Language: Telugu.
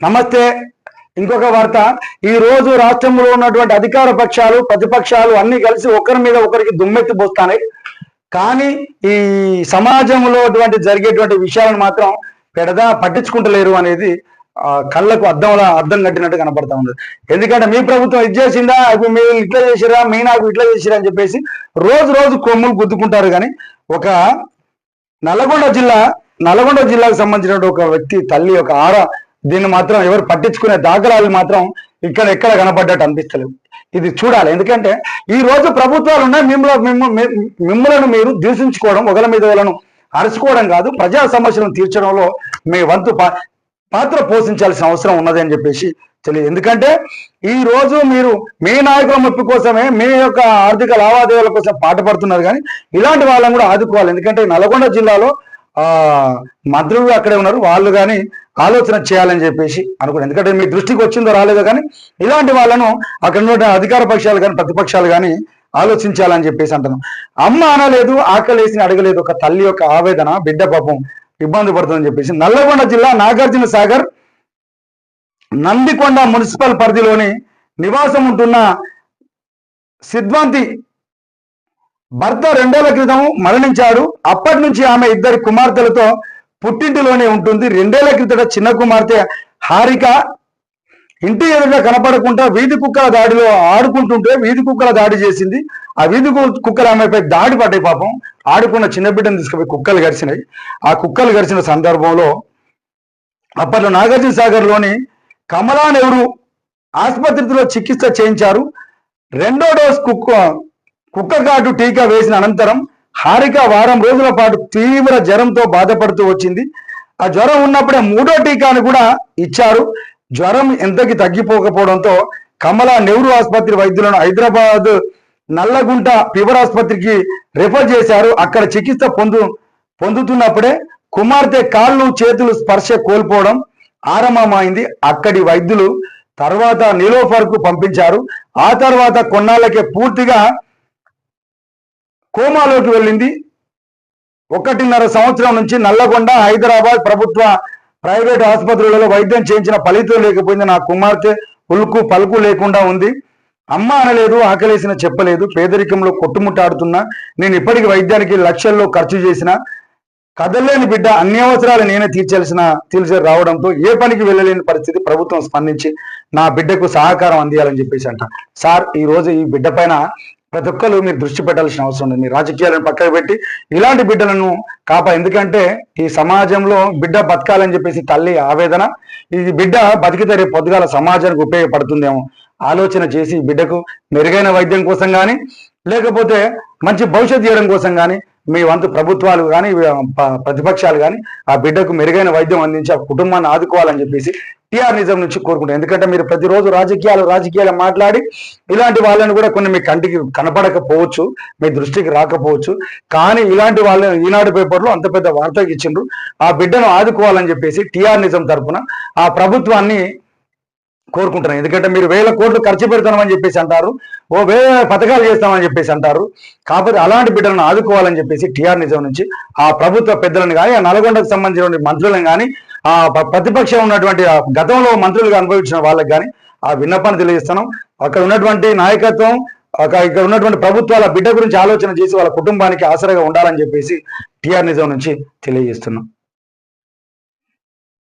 నమస్తే. ఇంకొక వార్త. ఈ రోజు రాష్ట్రంలో ఉన్నటువంటి అధికార పక్షాలు ప్రతిపక్షాలు అన్ని కలిసి ఒకరి మీద ఒకరికి దుమ్మెత్తి పోస్తున్నాయి కానీ ఈ సమాజంలో అటువంటి జరిగేటువంటి విషయాలను మాత్రం పెడదా పట్టించుకుంటలేరు అనేది కళ్ళకు అద్దంలా అర్థం కట్టినట్టు కనపడతా ఉంది ఎందుకంటే మీ ప్రభుత్వం ఇది చేసిందా? అవి మీరు ఇట్లా చేసిరా? మీ నాకు ఇట్లా చేసిరా? అని చెప్పేసి రోజు రోజు కొమ్ములు గుద్దుకుంటారు కానీ ఒక నల్గొండ జిల్లా నల్గొండ జిల్లాకు సంబంధించిన ఒక వ్యక్తి తల్లి ఒక ఆడ దీన్ని మాత్రం ఎవరు పట్టించుకునే దాఖలాలు మాత్రం ఇక్కడ ఎక్కడ కనపడ్డట్టు అనిపిస్తలేవు ఇది చూడాలి. ఎందుకంటే ఈ రోజు ప్రభుత్వాలు ఉన్నాయి. మిమ్మల్ని మిమ్మ- మిమ్మల్ని మీరు దూషించుకోవడం ఒకరి మీద వాళ్ళను అరుచుకోవడం కాదు ప్రజా సమస్యలను తీర్చడంలో మీ వంతు పాత్ర పోషించాల్సిన అవసరం ఉన్నది అని చెప్పేసి తెలియదు. ఎందుకంటే ఈ రోజు మీరు మీ నాయకుల మెప్పు కోసమే మీ యొక్క ఆర్థిక లావాదేవీల కోసం పాటుపడుతున్నారు కానీ ఇలాంటి వాళ్ళని కూడా ఆదుకోవాలి. ఎందుకంటే నల్గొండ జిల్లాలో ఆ మంత్రులు అక్కడే ఉన్నారు. వాళ్ళు కానీ ఆలోచన చేయాలని చెప్పేసి అనుకున్నారు. ఎందుకంటే మీ దృష్టికి వచ్చిందో రాలేదో కానీ ఇలాంటి వాళ్ళను అక్కడ ఉన్న అధికార పక్షాలు కానీ ప్రతిపక్షాలు కానీ ఆలోచించాలని చెప్పేసి అంటున్నాం. అమ్మ అనలేదు ఆకలేసి అడగలేదు. ఒక తల్లి యొక్క ఆవేదన బిడ్డ పాపం ఇబ్బంది పడుతుందని చెప్పేసి నల్లగొండ జిల్లా నాగార్జున సాగర్ నందికొండ మున్సిపల్ పరిధిలోని నివాసం ఉంటున్న సిద్ధాంతి భర్త రెండేళ్ళ క్రితం మరణించాడు. అప్పటి నుంచి ఆమె ఇద్దరి కుమార్తెలతో పుట్టింటిలోనే ఉంటుంది. రెండేళ్ళ క్రితట చిన్న కుమార్తె హారిక ఇంటి ఎదురుగా కనపడకుండా వీధి కుక్కల దాడిలో ఆడుకుంటుంటే వీధి కుక్కల దాడి చేసింది. ఆ వీధి కుక్కలు ఆమెపై దాడి పడ్డాయి పాపం. ఆడుకున్న చిన్న బిడ్డను తీసుకుపోయి కుక్కలు గరిచినాయి ఆ కుక్కలు గరిచిన సందర్భంలో అప్పట్లో నాగార్జున సాగర్లోని కమలా నెహ్రూ ఆసుపత్రిలో చికిత్స చేయించారు. రెండో డోస్ కుక్క కుక్కకాటు టీకా వేసిన అనంతరం హారిక వారం రోజుల పాటు తీవ్ర జ్వరంతో బాధపడుతూ వచ్చింది. ఆ జ్వరం ఉన్నప్పుడే మూడో టీకాను కూడా ఇచ్చారు. జ్వరం ఎంతకి తగ్గిపోకపోవడంతో కమలా నెహ్రూ ఆసుపత్రి వైద్యులను హైదరాబాద్ నల్లగుంట ఫీవర్ ఆసుపత్రికి రెఫర్ చేశారు. అక్కడ చికిత్స పొందు పొందుతున్నప్పుడే కుమార్తె కాళ్ళు చేతులు స్పర్శ కోల్పోవడం ఆరంభమైంది. అక్కడి వైద్యులు తర్వాత నీలోఫర్కు పంపించారు. ఆ తర్వాత కొన్నాళ్ళకే పూర్తిగా కోమాలోకి వెళ్ళింది. ఒకటిన్నర సంవత్సరం నుంచి నల్లగొండ హైదరాబాద్ ప్రభుత్వ ప్రైవేట్ ఆసుపత్రులలో వైద్యం చేయించిన ఫలితం లేకపోయింది. నా కుమార్తె ఉలుకు పలుకు లేకుండా ఉంది. అమ్మ అనలేదు ఆకలేసిన చెప్పలేదు. పేదరికంలో కొట్టుముట్టాడుతున్నా. నేను ఇప్పటికి వైద్యానికి లక్షల్లో ఖర్చు చేసిన. కదలేని బిడ్డ అన్యవసరాలు నేనే తీర్చాల్సిన తీర్చి రావడంతో ఏ పనికి వెళ్ళలేని పరిస్థితి ప్రభుత్వం స్పందించి నా బిడ్డకు సహకారం అందియాలని చెప్పేసి అంట. సార్ ఈ రోజు ఈ బిడ్డ పైన ప్రతి ఒక్కరు మీరు దృష్టి పెట్టాల్సిన అవసరం ఉంది. మీ రాజకీయాలను పక్కకు పెట్టి ఇలాంటి బిడ్డలను కాపా. ఎందుకంటే ఈ సమాజంలో బిడ్డ బతకాలని చెప్పేసి తల్లి ఆవేదన ఈ బిడ్డ బతికితే రేపు పొద్దుగాల సమాజానికి ఉపయోగపడుతుందేమో ఆలోచన చేసి బిడ్డకు మెరుగైన వైద్యం కోసం కానీ లేకపోతే మంచి భవిష్యత్తు చేయడం కోసం కానీ మీ వంతు ప్రభుత్వాలు కానీ ప్రతిపక్షాలు కానీ ఆ బిడ్డకు మెరుగైన వైద్యం అందించి ఆ కుటుంబాన్ని ఆదుకోవాలని చెప్పేసి టీఆర్ నిజం నుంచి కోరుకుంటాం ఎందుకంటే మీరు ప్రతిరోజు రాజకీయాలు రాజకీయాలు మాట్లాడి ఇలాంటి వాళ్ళని కూడా కొన్ని మీ కంటికి కనపడకపోవచ్చు మీ దృష్టికి రాకపోవచ్చు. కానీ ఇలాంటి వాళ్ళని ఈనాడు పేపర్లో అంత పెద్ద వార్త ఇచ్చిండ్రు. ఆ బిడ్డను ఆదుకోవాలని చెప్పేసి టీఆర్ నిజం తరపున ఆ ప్రభుత్వాన్ని కోరుకుంటున్నాను ఎందుకంటే మీరు వేల కోట్లు ఖర్చు పెడతామని చెప్పేసి అంటారు. ఓ వేల పథకాలు చేస్తామని చెప్పేసి అంటారు. కాకపోతే అలాంటి బిడ్డలను ఆదుకోవాలని చెప్పేసి టీఆర్ నిజం నుంచి ఆ ప్రభుత్వ పెద్దలను కానీ ఆ నల్గొండకు సంబంధించిన మంత్రులను కానీ ఆ ప్రతిపక్షం ఉన్నటువంటి గతంలో మంత్రులుగా అనుభవించిన వాళ్ళకి కానీ ఆ విన్నపాన్ని తెలియజేస్తున్నాం. అక్కడ ఉన్నటువంటి నాయకత్వం ఇక్కడ ఉన్నటువంటి ప్రభుత్వాల బిడ్డ గురించి ఆలోచన చేసి వాళ్ళ కుటుంబానికి ఆసరగా ఉండాలని చెప్పేసి టీఆర్ నిజం నుంచి తెలియజేస్తున్నాం.